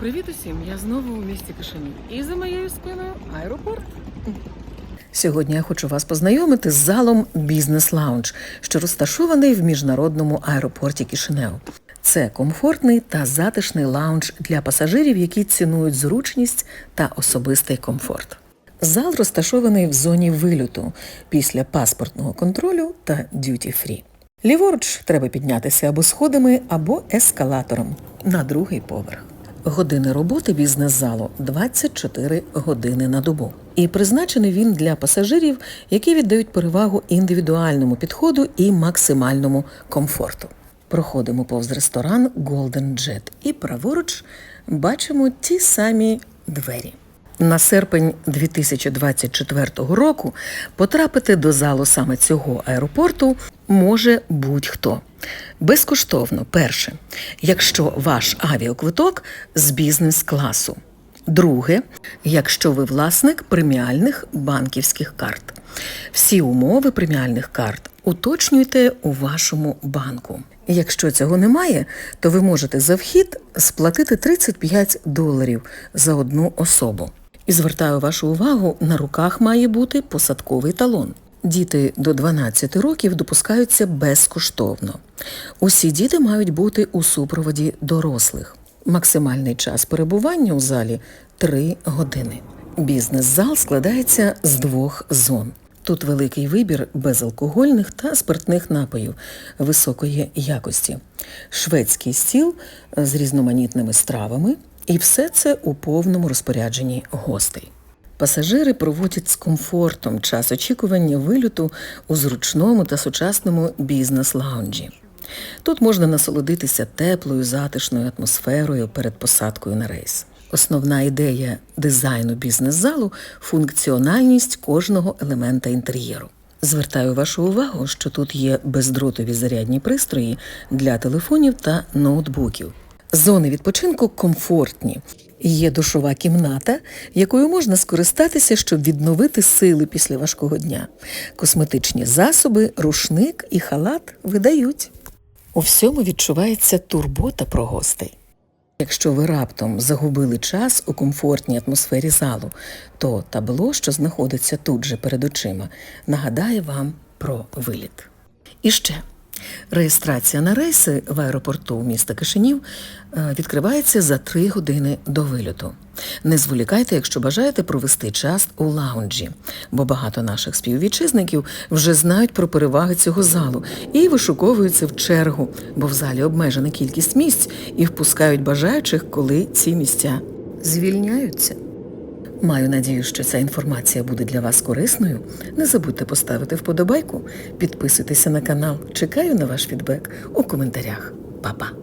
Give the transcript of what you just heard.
Привіт усім! Я знову у місті Кишинів. І за моєю спиною аеропорт. Сьогодні я хочу вас познайомити з залом Бізнес Лаунж, що розташований в міжнародному аеропорті Кишинев. Це комфортний та затишний лаунж для пасажирів, які цінують зручність та особистий комфорт. Зал розташований в зоні вильоту після паспортного контролю та дюті-фрі. Ліворуч треба піднятися або сходами, або ескалатором на другий поверх. Години роботи бізнес-залу 24 години на добу. І призначений він для пасажирів, які віддають перевагу індивідуальному підходу і максимальному комфорту. Проходимо повз ресторан Golden Jet і праворуч бачимо ті самі двері. На серпень 2024 року потрапити до залу саме цього аеропорту може будь-хто. Безкоштовно, перше, якщо ваш авіаквиток з бізнес-класу. Друге, якщо ви власник преміальних банківських карт. Всі умови преміальних карт уточнюйте у вашому банку. Якщо цього немає, то ви можете за вхід сплатити 35 доларів за одну особу. І звертаю вашу увагу, на руках має бути посадковий талон. Діти до 12 років допускаються безкоштовно. Усі діти мають бути у супроводі дорослих. Максимальний час перебування у залі 3 години. Бізнес-зал складається з двох зон. Тут великий вибір безалкогольних та спиртних напоїв високої якості, шведський стіл з різноманітними стравами, і все це у повному розпорядженні гостей. Пасажири проводять з комфортом час очікування вильоту у зручному та сучасному бізнес-лаунджі. Тут можна насолодитися теплою, затишною атмосферою перед посадкою на рейс. Основна ідея дизайну бізнес-залу функціональність кожного елемента інтер'єру. Звертаю вашу увагу, що тут є бездротові зарядні пристрої для телефонів та ноутбуків. Зони відпочинку комфортні. Є душова кімната, якою можна скористатися, щоб відновити сили після важкого дня. Косметичні засоби, рушник і халат видають. У всьому відчувається турбота про гостей. Якщо ви раптом загубили час у комфортній атмосфері залу, то табло, що знаходиться тут же перед очима, нагадає вам про виліт. І ще реєстрація на рейси в аеропорту міста Кишинів е, відкривається за три години до вильоту. Не зволікайте, якщо бажаєте провести час у лаунджі, бо багато наших співвітчизників вже знають про переваги цього залу і вишуковуються в чергу, бо в залі обмежена кількість місць і впускають бажаючих, коли ці місця звільняються. Маю надію, що ця інформація буде для вас корисною. Не забудьте поставити вподобайку, підписуйтеся на канал. Чекаю на ваш фідбек у коментарях. Па-па!